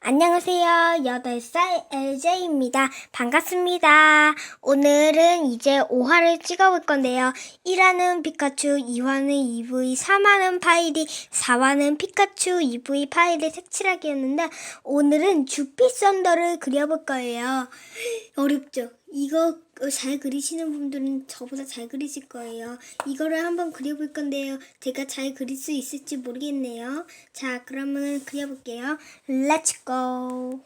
안녕하세요. 8살 LJ입니다. 반갑습니다. 오늘은 이제 5화를 찍어볼 건데요. 1화는 피카츄, 2화는 EV, 3화는 파이리, 4화는 피카츄, EV, 파이리 색칠하기였는데 오늘은 주피 썬더를 그려볼 거예요. 어렵죠? 이거 잘 그리시는 분들은 저보다 잘 그리실 거예요. 이거를 한번 그려볼 건데요. 제가 잘 그릴 수 있을지 모르겠네요. 자, 그러면 그려볼게요. Let's go.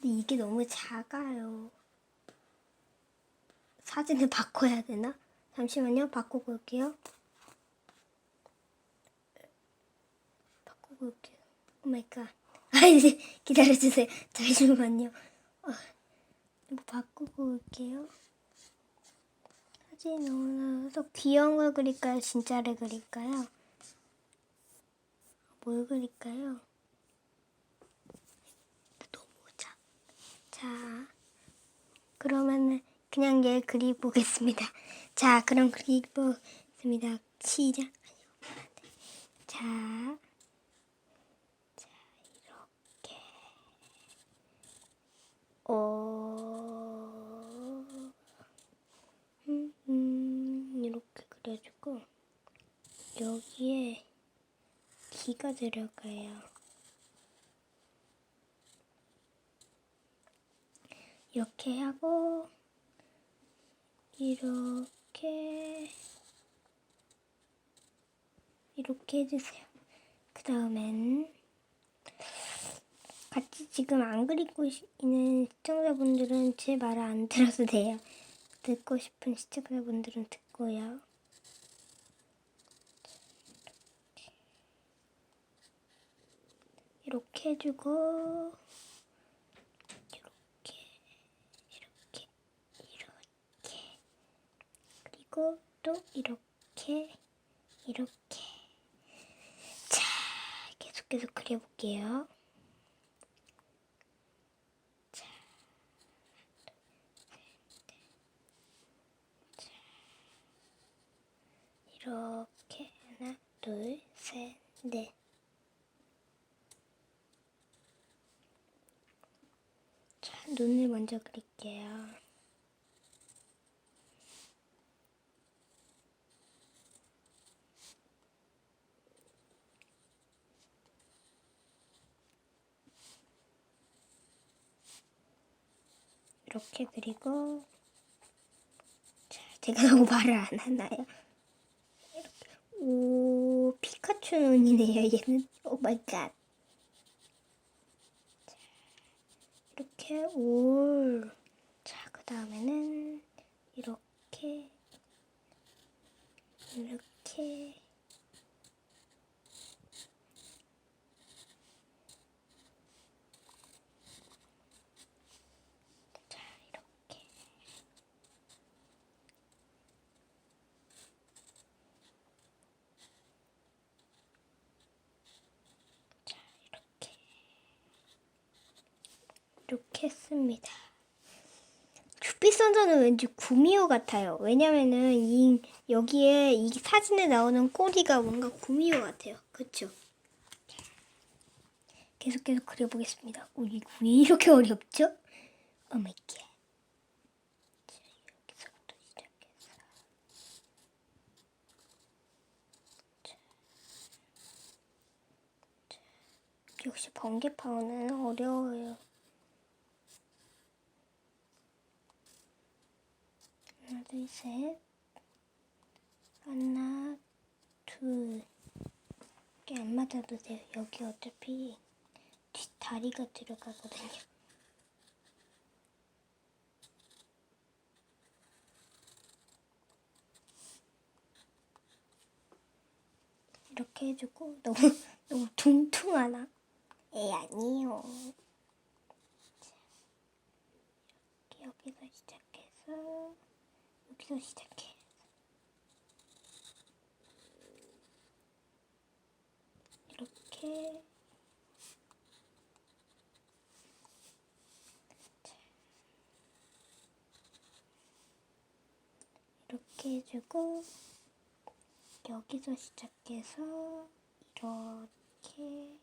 근데 이게 너무 작아요. 사진을 바꿔야 되나? 잠시만요. 바꾸고 올게요. 오 마이 갓. 아, 이제 기다려주세요. 잠시만요. 어, 이거 바꾸고 올게요. 사진 너무나 귀여운 걸 그릴까요? 진짜를 그릴까요? 뭘 그릴까요? 작. 자, 그러면은 그냥 얘 그려보겠습니다. 자, 그럼 그려보겠습니다. 시작. 자, 자 이렇게. 어, 음, 음, 그려주고 여기에 귀가 들어가요. 이렇게 하고 이렇게 이렇게 해주세요. 그 다음엔 같이 지금 안 그리고 있는 시청자분들은 제 말을 안 들어도 돼요. 듣고 싶은 시청자분들은 듣고요. 해주고 이렇게 이렇게 이렇게. 그리고 또 이렇게 이렇게. 자 계속해서 그려볼게요. 이렇게 하나 둘셋넷 눈을 먼저 그릴게요. 이렇게 그리고 자, 제가 너무 말을 안 하나요? 이렇게 오 피카츄 눈이네요. 얘는 오 마이 갓. 이렇게 올. 자, 그 다음에는 이렇게, 이렇게. 자, 이렇게. 자, 이렇게. 이렇게 했습니다. 주피 선전은 왠지 구미호 같아요. 왜냐면은 이 여기에 이 사진에 나오는 꼬리가 뭔가 구미호 같아요. 그렇죠? 계속해서 그려보겠습니다. 오, 이거 왜 이렇게 어렵죠? 자, 역시 번개 파워는 어려워요. 하나, 둘, 셋. 하나, 둘. 이게 안 맞아도 돼요. 여기 어차피 뒷다리가 들어가거든요. 이렇게 해주고 너무 너무 퉁퉁하나? 에 아니요. 자, 이렇게 여기서 시작해서 여기서 시작해. 이렇게 자, 이렇게 해주고 여기서 시작해서 이렇게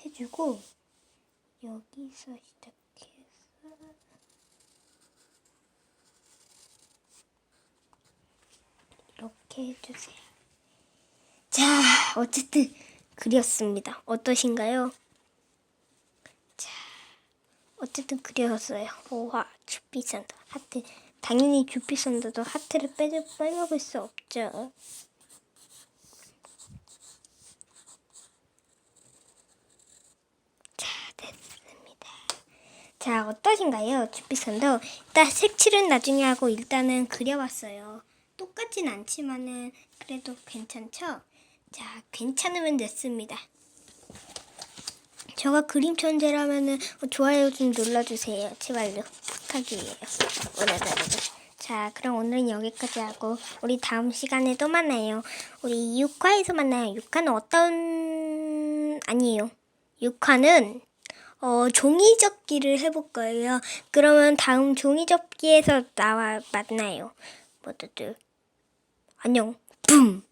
해주고 여기서 시작해서 이렇게 해주세요. 자, 어쨌든 그렸습니다. 어떠신가요? 자, 어쨌든 그렸어요. 오화 주피선더 하트. 당연히 주피선더도 하트를 빼, 빼먹을 수 없죠. 자, 됐습니다. 자, 어떠신가요? 주피선더. 일단 색칠은 나중에 하고 일단은 그려봤어요. 똑같진 않지만은 그래도 괜찮죠? 자, 괜찮으면 됐습니다. 저가 그림 천재라면은 좋아요 좀 눌러주세요. 제발요. 부탁이에요. 오늘도. 자, 그럼 오늘은 여기까지 하고 우리 다음 시간에 또 만나요. 우리 6화에서 만나요. 6화는 어떤 아니에요. 6화는 어, 종이 접기를 해볼 거예요. 그러면 다음 종이 접기에서 나와 만나요. 모두들 안녕. 붐.